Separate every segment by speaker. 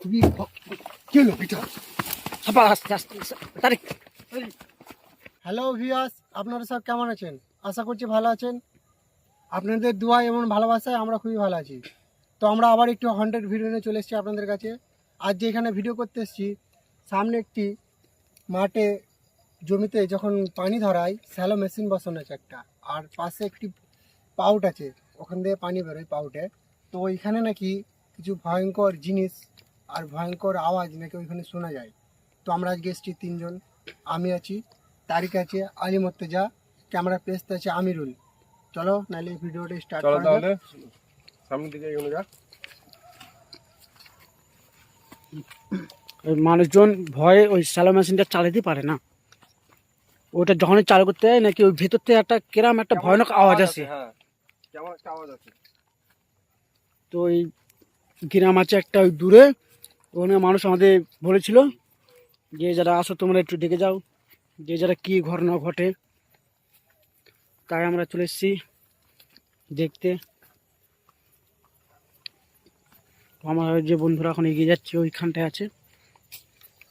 Speaker 1: খুবই hello viewers আপনারা সব কেমন আছেন? আশা করছি ভালো আছেন। আপনাদের দোয়া এবং ভালোবাসায় আমরা খুবই ভালো আছি। তো আমরা আবার একটু হান্ড্রেড ভিডিও নিয়ে চলে এসেছি আপনাদের কাছে। আজ যে এখানে ভিডিও করতে এসেছি। সামনে একটি মাঠে জমিতে যখন পানি ধরায় স্যালো মেশিন বসানো আছে একটা। আর পাশে একটি পাউট আছে। ওখান থেকে পানি বেরোয় পাউটে তো ওইখানে নাকি কিছু ভয়ঙ্কর জিনিস আর ভয়ঙ্কর আওয়াজ নাকি ওইখানে শোনা যায়। তো আমরা আজকে এসেছি তিনজন। আমি আছি তারিক আছে আলী মর্তেজা ক্যামেরা পেস্ট আছে আমিরুল। চলো নাহলে ভিডিওটা স্টার্ট করা
Speaker 2: তাহলে। সামনের দিকে যাক।
Speaker 3: ওই মানুষজন ভয়ে ওই স্যালো মেশিনটা চালাতে পারে না। ওটা যখনই চালু করতে হয় নাকি ওই ভেতর থেকে একটা কেরাম একটা ভয়ানক আওয়াজ আসে।
Speaker 2: হ্যাঁ। কেমন একটা আওয়াজ আছে।
Speaker 3: তো ওই গ্রাম আছে একটা ওই দূরে ওখানে মানুষ আমাদের বলেছিল যে যারা আসো তোমরা একটু ডেকে যাও যে যারা কি ঘটনা ঘটে। তাই আমরা চলে এসেছি দেখতে তো আমার যে বন্ধুরা এখন এগিয়ে যাচ্ছে ওইখানটায় আছে।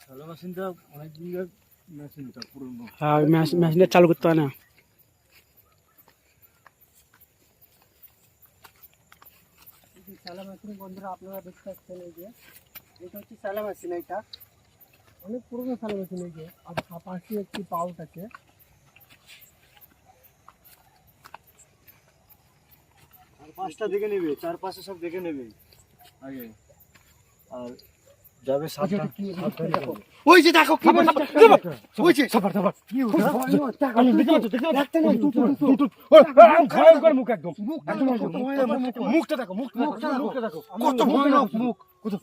Speaker 2: স্যালো মেশিনটা
Speaker 3: চালু করতে হয় না।
Speaker 1: স্যালা মেশিন বন্ধুরা আপনারা দেখতে পাচ্ছেন এই যে এটা হচ্ছে স্যালা মেশিন এইটা। অনেক পুরনো স্যালা মেশিন এই যে আর পাশে একটি পাউট আছে।
Speaker 4: আর পাঁচটা দেখে নেবে চার পাঁচটা সব দেখে নেবে। আর যাবে।
Speaker 1: ওই যে দেখো কি ওই যে
Speaker 2: আমি দেখতে মুখ একদম।
Speaker 1: মুখটা দেখো,
Speaker 2: একদম
Speaker 1: কত ভয়ানক মুখ।
Speaker 2: মুখটা মুখটা
Speaker 1: মুখটা দেখো। কত ভয়ানক মুখ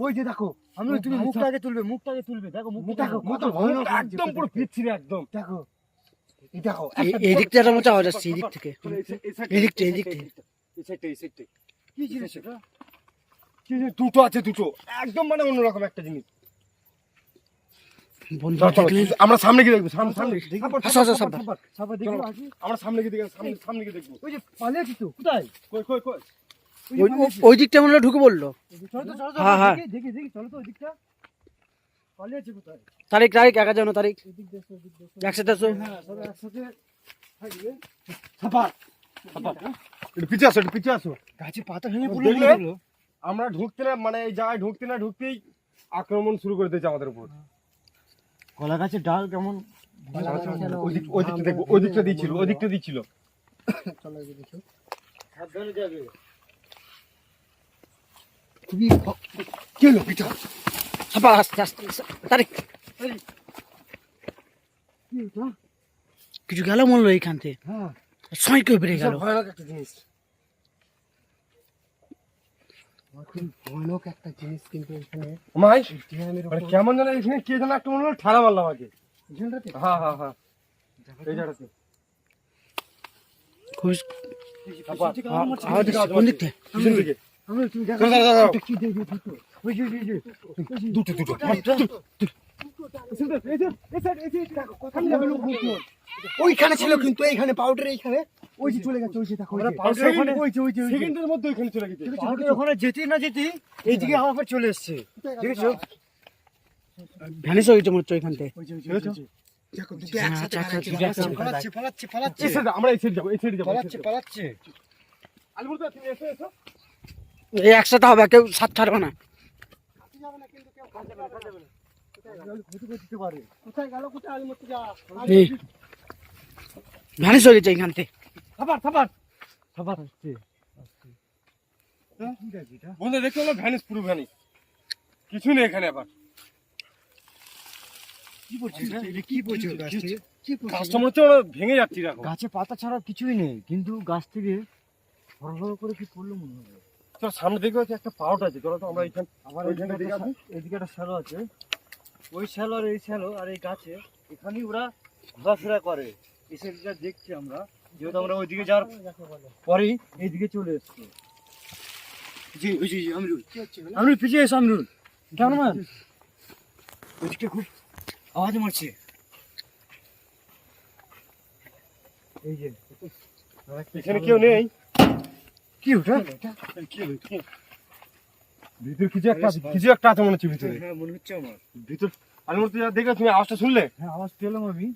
Speaker 1: ওই যে দেখো
Speaker 4: আমি তুমি মুখটা আগে তুলবে মুখটা আগে তুলবে। দেখো মুখটা
Speaker 1: দেখো
Speaker 2: কত
Speaker 1: ভয়ানক
Speaker 2: একদম পুরো পিচ্ছিরে একদম।
Speaker 1: দেখো দেখো
Speaker 3: একটা মতো আওয়াজ আসছে থেকে এদিক থেকে, এদিক থেকে।
Speaker 2: এই সাইডটা এই সাইডটা
Speaker 1: কি জিনিস এটা
Speaker 2: কি যে দুটো আছে দুটো। একদম মানে অন্যরকম একটা জিনিস। আমরা সামনে গিয়ে দেখব সামনে সামনে
Speaker 3: আসো, আসো, সামনে।
Speaker 4: সাপা দেখো
Speaker 2: চলো, আমরা সামনে গিয়ে দেখব সামনে সামনে গিয়ে দেখব।
Speaker 1: ওই যে পালিয়েছি তো কোথায়?
Speaker 2: কই কই কই?
Speaker 3: ওই দিকটা মনে ঢুকে বলল
Speaker 4: চলো তো চলো তো
Speaker 3: হ্যাঁ, হ্যাঁ।
Speaker 4: দেখি দেখি দেখি চলো তো ওই দিকটা।
Speaker 3: তারিখ তারিখ একা যাও তারিখ। একসাথে আসো।
Speaker 4: হ্যাঁ সবাই একসাথে থাকবে।
Speaker 2: সাপার। সাপার। একটু পিছে আসো একটু পিছে আসো।
Speaker 4: গাছে পাতা ভেঙে
Speaker 2: আমরা ঢুকতে না মানে এই জায়গায় ঢুকতে না ঢুকতেই আক্রমণ শুরু করে দিয়েছে আমাদের উপর।
Speaker 4: কলা গাছের ডাল কেমন?
Speaker 1: কলা গাছ যেন
Speaker 2: ওই দিক ওই দিকটা দেখব ওই দিকটা দিয়েছিল ওই দিকটা দিয়েছিল
Speaker 1: চলো এদিকে দেখো।
Speaker 4: সাবধানে যাবে।
Speaker 1: খুবই কি হলো? এটা
Speaker 3: সাপা আস্তে আস্তে তারিখ। কিছু গেল মনে হলো এইখান থেকে?
Speaker 1: হ্যাঁ।
Speaker 3: ছয় কেউ বেড়ে গেল।
Speaker 2: ভয়ানক একটা জিনিস
Speaker 1: খুব ভয়ানক একটা জিনিস কিন্তু এখানে
Speaker 2: মাই মানে কেমন যেন এখানে কে যেন একটা মনে হলো ঠেলা মারলাম আগে। হ্যাঁ হ্যাঁ হ্যাঁ। এই জায়গাটাতে
Speaker 3: খুব
Speaker 2: সাপার
Speaker 3: আওয়াজ আসছে কোন দিক থেকে
Speaker 2: পিছন দিকে।
Speaker 1: আমরা তুমি দেখো
Speaker 2: দাঁড়াও, দাঁড়াও, দাঁড়াও।
Speaker 1: এটা কি দেখবি দুটো ওই যে ওই যে
Speaker 2: দুটো দুটো।
Speaker 1: ওইখানে ছিল কিন্তু এইখানে পাউডার এইখানে ওই যে চলে গেছে ওই যে দেখো
Speaker 4: পাউডার ওখানে
Speaker 1: ওই যে ওই যে
Speaker 2: সেকেন্ডের মধ্যে ওইখানে চলে গেছে।
Speaker 4: পাউডার ওখানে যেতেই না যেতেই এইদিকে উপর চলে এসছে। দেখেছ?
Speaker 3: হয়ে গেছে মনে হচ্ছে ওইখান থেকে হ্যাঁ,
Speaker 2: এ, আমরা এই সাইড যাব এই সাইড যাব
Speaker 4: পালাচ্ছে পালাচ্ছে।
Speaker 2: আলিপুর তুমি এসো এসো।
Speaker 3: এই একসাথে হবে কেউ সাত ছাড়বে না। ভ্যানিস হয়ে গেছে এইখান থেকে।
Speaker 4: খাবার খাবার খাবার আসছে
Speaker 2: হ্যাঁ?
Speaker 4: কি গাছ এটা
Speaker 2: বন্ধু দেখতে হলো ভ্যানিস পুরো ভ্যানিস কিছু নেই এখানে আবার ভেঙে যাচ্ছি
Speaker 4: গাছে পাতা ছাড়া কিছুই নেই কিন্তু গাছ থেকে হর হর করে কি পড়ল মনে
Speaker 2: চল সামনে দিকে একটা পাউট আছে তো আমরা এখানে
Speaker 4: আবার
Speaker 2: ওইখানে
Speaker 4: এইদিকে
Speaker 2: দিকে
Speaker 4: একটা শা- একটা শ্যালো আছে। ওই শ্যালো আর এই শ্যালো আর এই গাছে, এখানেই ওরা ঘোরাফেরা করে। এসে যা দেখছি আমরা, যেহেতু আমরা ওইদিকে যাওয়ার পরেই এইদিকে চলে এসছে। জি জি খুব আওয়াজ
Speaker 2: কেউ
Speaker 4: কি ওটা
Speaker 2: কি? ভিতরে কিছু একটা কিছু একটা আছে মনে হচ্ছে ভিতরে।
Speaker 4: হ্যাঁ মনে হচ্ছে আমার।
Speaker 2: ভিতর আমি মনে হচ্ছে দেখে তুমি আওয়াজটা শুনলে?
Speaker 4: হ্যাঁ আওয়াজ পেলাম আমি।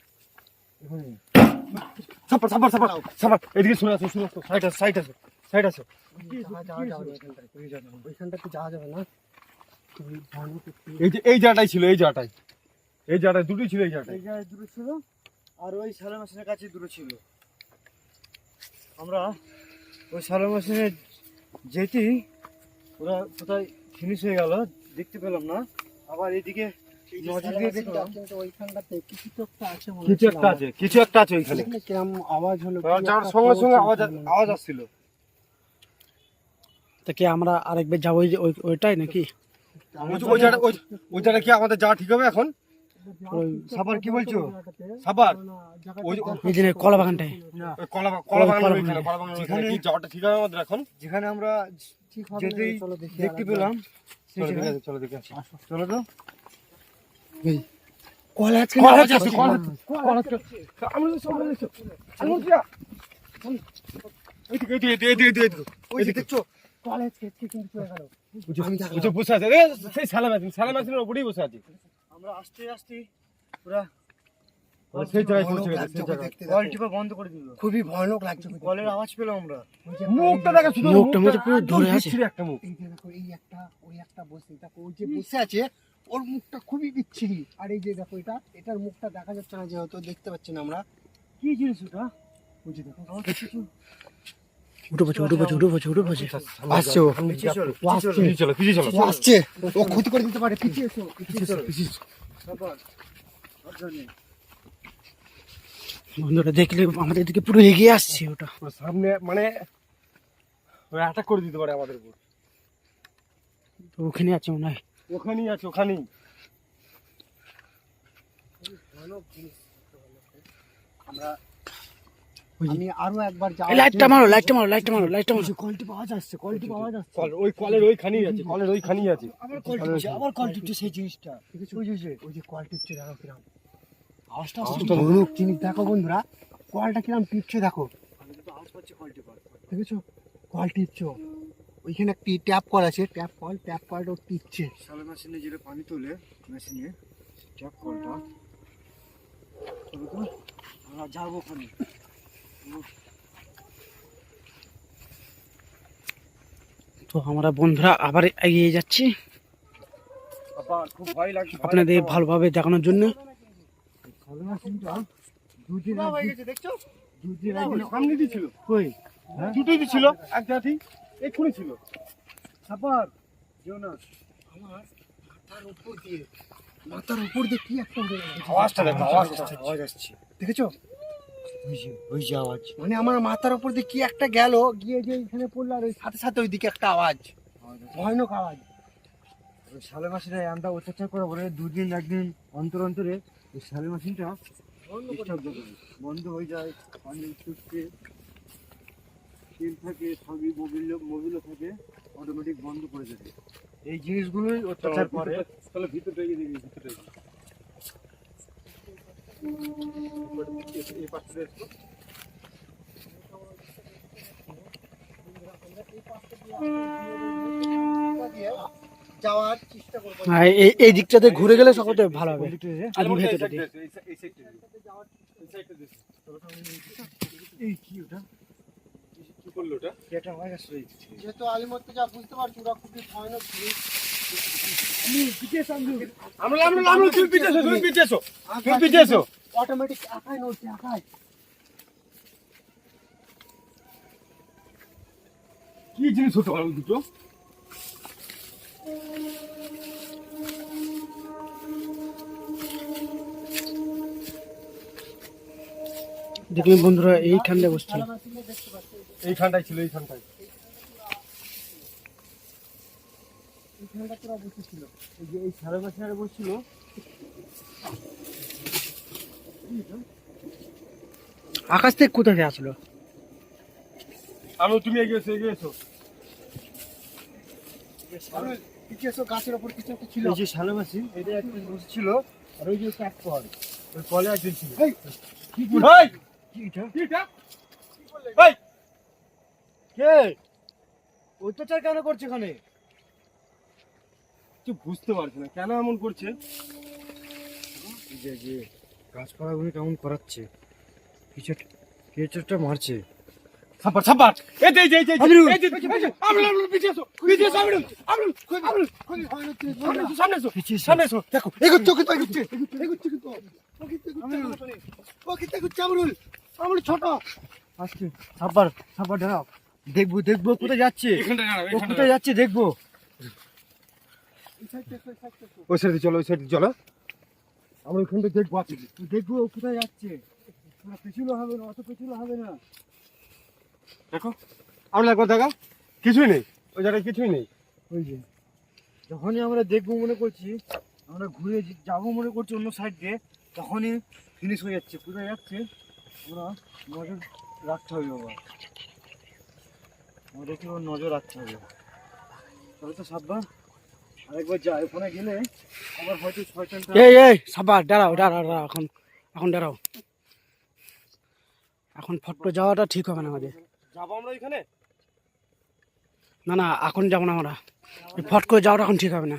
Speaker 2: সাপার সাপার সাপার সাপার এদিকে শুনে আসো শুনে আসো সাইড আছে সাইড আছে সাইড
Speaker 1: যাবে না এখানটায়। ওইখানটাতে যাওয়া যাবে না।
Speaker 2: এই যে এই জায়গাটাই ছিল এই জায়গাটাই। এই জায়গাটায় দুটোই ছিল এই জায়গাটায়
Speaker 4: এই জায়গায় দূরে ছিল আর ওই সালা মেশিনের কাছে দূরে ছিল। আমরা ওই সালা মেশিনে যেতেই ওরা কোথায় ফিনিশ হয়ে গেল দেখতে পেলাম না। আবার এদিকে
Speaker 1: কিছু একটা আছে
Speaker 2: কিছু একটা ওইখানে।
Speaker 1: কেমন আওয়াজ হলো
Speaker 2: যাওয়ার সঙ্গে সঙ্গে আওয়াজ আওয়াজ আসছিল।
Speaker 3: তা কি আমরা আরেকবার যাব ওইটাই নাকি?
Speaker 2: ওই জায়গাটা ওই জায়গা ওই ওই জায়গা কি আমাদের যাওয়া ঠিক হবে এখন?
Speaker 4: সাবার কি বলছো?
Speaker 2: সাবার ওই
Speaker 3: যে কলা বাগানটায়।
Speaker 2: কলা কলা বাগান
Speaker 3: কলা
Speaker 4: যেখানে-
Speaker 2: যাওয়াটা ঠিক হবে আমাদের এখন?
Speaker 4: যেখানে আমরা
Speaker 1: ঠিক হবে না,
Speaker 4: যেতেই দেখতে পেলাম। সেই
Speaker 2: চলো দেখে চলো দেখে আসি।
Speaker 4: চলো তো।
Speaker 1: কলা আছে
Speaker 2: কলা আছে, আছে, কলা আছে, কলা আছে। আমি।
Speaker 1: ওই দেখছ? কলা কিন্তু চলে গেল।
Speaker 2: সেই উপরেই বসে আছে।
Speaker 4: আমরা আস্তে আস্তে পুরা
Speaker 2: ওরা সেই জায়গায় পৌঁছে গেছে সেই জায়গায়।
Speaker 1: দেখতে, দেখো।
Speaker 4: কল টিপা বন্ধ করে দিল।
Speaker 1: খুবই ভয়ানক লাগছে
Speaker 4: কলের আওয়াজ পেলাম আমরা।
Speaker 2: মুখটা দেখা শুধু
Speaker 3: মুখটা পুরো ধরে আছে।
Speaker 2: একটা মুখ
Speaker 1: এই যে দেখো এই একটা ওই একটা বসে দেখো ওই যে বসে আছে ওর মুখটা খুবই বিচ্ছিরি। আর এই যে দেখো এটা এটার মুখটা দেখা যাচ্ছে না যেহেতু দেখতে পাচ্ছি না আমরা।
Speaker 4: কি জিনিস ওটা?
Speaker 1: দেখো।
Speaker 3: উঠে পড়ছে উঠে পড়ছে উঠে পড়ছে উঠে পড়ছে
Speaker 1: আসছে ও।
Speaker 4: পিছিয়ে চলো
Speaker 1: ও আসছে।
Speaker 2: চলো পিছিয়ে চলো
Speaker 1: আসছে। ও ক্ষতি করে দিতে পারে পিছিয়ে পিছিয়ে
Speaker 2: পিছিয়ে
Speaker 3: বন্ধুরা দেখলে আমাদের দিকে পুরো এগিয়ে আসছে ওটা।
Speaker 2: সামনে মানে অ্যাটাক করে দিতে পারে আমাদের উপর।
Speaker 3: তো ওখানে আছে মনে হয়।
Speaker 2: ওখানেই আছে ওখানেই।
Speaker 1: আমরা আমি আরও একবার যাও
Speaker 3: এই লাইটটা মারো লাইটটা মারো লাইটটা মারো লাইটটা মারো।
Speaker 1: কোয়ালিটি পাওয়া যাচ্ছে কোয়ালিটি পাওয়া যাচ্ছে।
Speaker 2: কল ওই কলের ওইখানেই আছে কলের ওইখানেই আছে।
Speaker 1: আবার কোয়ালিটি হচ্ছে আবার কোয়ালিটি হচ্ছে সেই জিনিসটা। ওই যে ওই যে কোয়ালিটি হচ্ছে দেখো কিরাম। আওয়াজটা আসছে। ভয়ানক জিনিস দেখো বন্ধুরা কোয়ালটা কিরাম টিপছে দেখো।
Speaker 4: আওয়াজ পাচ্ছি কল
Speaker 1: দেখেছ? কল টিপছে। ওইখানে একটি ট্যাপ কল আছে ট্যাপ কল ট্যাপ কলটা টিপছে।
Speaker 4: সালা মেশিনে যেটা পানি তোলে মেশিনে ট্যাপ কলটা আমরা যাব ওখানে।
Speaker 3: তো আমরা বন্ধুরা আবার এগিয়ে যাচ্ছি। আপনাদের ভালোভাবে দেখানোর জন্য।
Speaker 1: দেখেছ?
Speaker 4: ওই যে আওয়াজ।
Speaker 1: মানে আমার মাথার উপর দিয়ে কি একটা গেল গিয়ে যে এখানে পড়ল আর ওই সাথে সাথে একটা আওয়াজ। ভয়ানক আওয়াজ।
Speaker 4: আমরা অত্যাচার করা বলে দুদিন একদিন অন্তর অন্তরে ওই বন্ধ হয়ে যায় তেল থাকে সবই মোবিল মোবিলও থাকে অটোমেটিক বন্ধ করে দেবে। এই জিনিসগুলোই অত্যাচার করে।
Speaker 2: তাহলে ভিতরটা এগিয়ে। এই
Speaker 3: দিকটাতে ঘুরে গেলে সকলে ভালো হবে।
Speaker 2: আর
Speaker 3: আমি ভেতরে
Speaker 1: যেহেতু আলিমত্তে যা বুঝতে পারছি ওরা খুবই ভয়ানক
Speaker 2: আমরা আমরা আমরা তুমি এসো তুমি এসো তুমি এসো
Speaker 1: অটোমেটিক একাই নড়ছে একাই
Speaker 2: কি জিনিস হতে পারে দুটো?
Speaker 3: দেখলেন বন্ধুরা এইখানটা বসছে।
Speaker 2: এইখানটাই ছিল এইখানটাই
Speaker 1: এইখানটা তোরা বসেছিল
Speaker 4: এই যে এই মেশিনে বসছিল।
Speaker 3: আকাশ থেকে কোথা থেকে আসলো?
Speaker 2: আমি তুমি
Speaker 1: এগিয়েছো এগিয়েছো গাছের ওপর কিছু একটা ছিল।
Speaker 4: এই যে শালো মাছি এটা একটা বসছিল আর ওই যে কল ওই কলে একজন ছিল।
Speaker 1: এই,
Speaker 2: এই,
Speaker 4: কি এটা?
Speaker 2: কি এটা?
Speaker 4: কে? অত্যাচার কেন করছে এখানে?
Speaker 2: তুই বুঝতে পারছি না। কেন এমন করছে?
Speaker 4: যে যে গাছপালাগুলো কেমন করাচ্ছে? কিছু কিছু একটা মারছে।
Speaker 2: সাপার সাপার এই যে এই যে
Speaker 1: আমিরুল।
Speaker 2: আমিরুল, আমিরুল, আমিরুল, আমিরুল, আমিরুল, সামনে সামনে সামনে দেখো,
Speaker 1: এগোচ্ছে এগোচ্ছে কিন্তু আমরুল ছোট।
Speaker 4: দাঁড়াও। দেখব দেখব কোথায় যাচ্ছে? কোথায় যাচ্ছে দেখব।
Speaker 2: ওই সাইডে চলো, ওই সাইডে চলো। আমরা ওইখানটা দেখব আছে।
Speaker 4: দেখব ও কোথায় যাচ্ছে। পেছুলো হবে না, অত পেছুলো হবে না।
Speaker 2: দেখো, আমরা একবার দেখা। কিছুই নেই, ওই জায়গায় কিছুই নেই।
Speaker 4: ওই যে, যখনই আমরা দেখব মনে করছি, আমরা ঘুরে যাব মনে করছি অন্য সাইড দিয়ে, তখনই ফিনিশ হয়ে যাচ্ছে। কোথায় যাচ্ছে? আমরা নজর রাখতে হবে বাবা। আমাদেরকে নজর রাখতে হবে। তবে তো সাবধান
Speaker 3: এই এই সাবার দাঁড়াও দাঁড়াও দাঁড়াও এখন এখন দাঁড়াও। এখন ফটো যাওয়াটা ঠিক হবে না আমাদের।
Speaker 2: যাব আমরা
Speaker 3: না না এখন যাব না আমরা। এই ফট করে যাওয়াটা এখন ঠিক হবে না।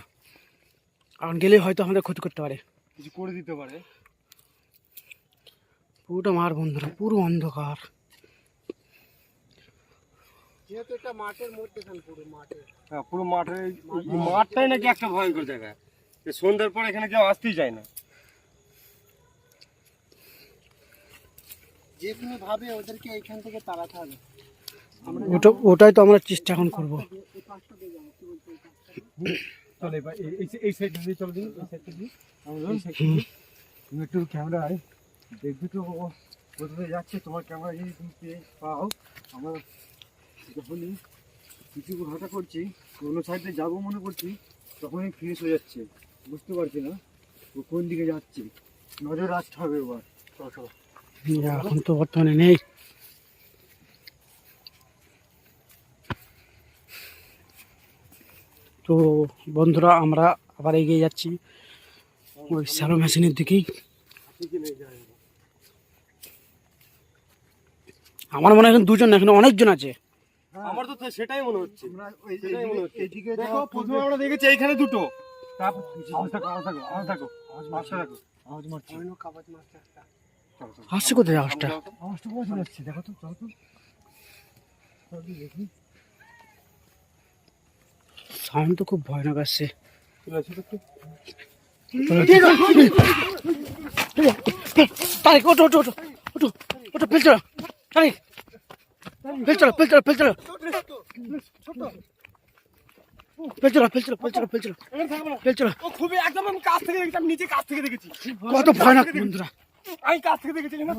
Speaker 3: এখন গেলেই হয়তো আমাদের ক্ষতি করতে পারে।
Speaker 2: কিছু করে দিতে পারে।
Speaker 3: পুরোটা মার বন্ধুরা পুরো অন্ধকার।
Speaker 1: যেহেতু এটা মাঠের পুরো মাঠে।
Speaker 2: হ্যাঁ পুরো মাঠের মাঠটাই নাকি একটা ভয়ঙ্কর জায়গা। সন্ধ্যার পর এখানে কেউ আসতেই যায় না।
Speaker 1: যে কোনো ভাবে ওদেরকে এইখান থেকে তাড়াতে হবে।
Speaker 3: ওটা ওটাই তো আমরা চেষ্টা এখন করব।
Speaker 2: চলো এই- এই- এই সাইড দিয়ে চলো দিন এই সাইড দিয়ে।
Speaker 4: একটু ক্যামেরায় দেখবে তো কোথায় যাচ্ছে তোমার ক্যামেরা যদি তুমি পেয়ে পাও আমরা যখনই কিছু ঘাটা করছি অন্য সাইডে যাব মনে করছি, তখনই ফিনিশ হয়ে যাচ্ছে। বুঝতে পারছি না ও কোন দিকে যাচ্ছে। নজর রাখতে হবে এবার।
Speaker 3: এখন তো বর্তমানে নেই। তো বন্ধুরা, আমরা আবার এগিয়ে যাচ্ছি ওই স্যালো মেশিনের দিকেই। আমার মনে হয় এখন দুজন এখানে অনেকজন আছে।
Speaker 2: আমার তো সেটাই মনে হচ্ছে। দেখো প্রথমে আমরা দেখেছি এইখানে দুটো। তারপর চলো।
Speaker 3: আসছে কোথায় আওয়াজটা?
Speaker 4: আওয়াজটা বোঝা যাচ্ছে দেখো তো চলো তো। দেখি।
Speaker 3: সাউন্ড তো খুব ভয়ানক আসছে। তারিখ ওটো ওটো ওটো ওটো ওটো চলো তারিখ। পেল চলো পেল চলো পেল চলো পেল চলো পেল চলো পেল চলো পেল চলো
Speaker 2: এখানে থাকব না।
Speaker 3: পেল চলো
Speaker 2: ও খুবই একদম আমি কাছ থেকে দেখেছি আমি নিচে কাছ থেকে দেখেছি।
Speaker 3: কত ভয়ানক বন্ধুরা।
Speaker 2: আমি কাছ থেকে দেখেছি এখানে না।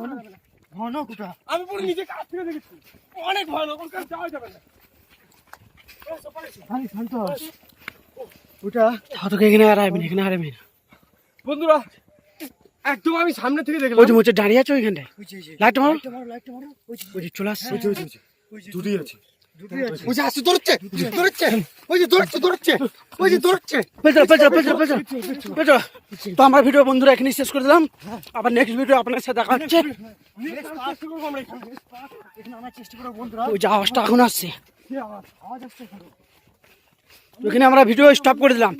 Speaker 4: ভয়ানক ওটা।
Speaker 2: আমি পুরো নিচে কাছ থেকে দেখেছি। অনেক ভয়ানক ওর কাছে যাওয়া যাবে না।
Speaker 4: ওটা
Speaker 3: তোকে এখানে হারাবেন এখানে হারাবেন
Speaker 2: বন্ধুরা একদম আমি সামনে থেকে
Speaker 3: ওই
Speaker 2: দেখলাম
Speaker 3: যে মোচে দাঁড়িয়ে আছে ওইখানটায়
Speaker 4: ওই
Speaker 3: লাইট মারো।
Speaker 4: ওই যে।
Speaker 3: ওই যে চলে আসছে।
Speaker 4: ওই যে, ওই যে, ওই
Speaker 2: দুটোই আছে।
Speaker 1: ওই যে আসছে দৌড়চ্ছে দৌড়চ্ছে ওই যে দৌড়চ্ছে দৌড়চ্ছে ওই যে দৌড়চ্ছে
Speaker 3: তো আমরা ভিডিও বন্ধুরা এখানে শেষ করে দিলাম। আবার নেক্সট ভিডিও আপনার সাথে দেখা হচ্ছে। ওই যে আওয়াজটা এখন আসছে।
Speaker 4: কি আওয়াজ আওয়াজ আসছে এখানে।
Speaker 3: ওইখানে আমরা ভিডিও স্টপ করে দিলাম।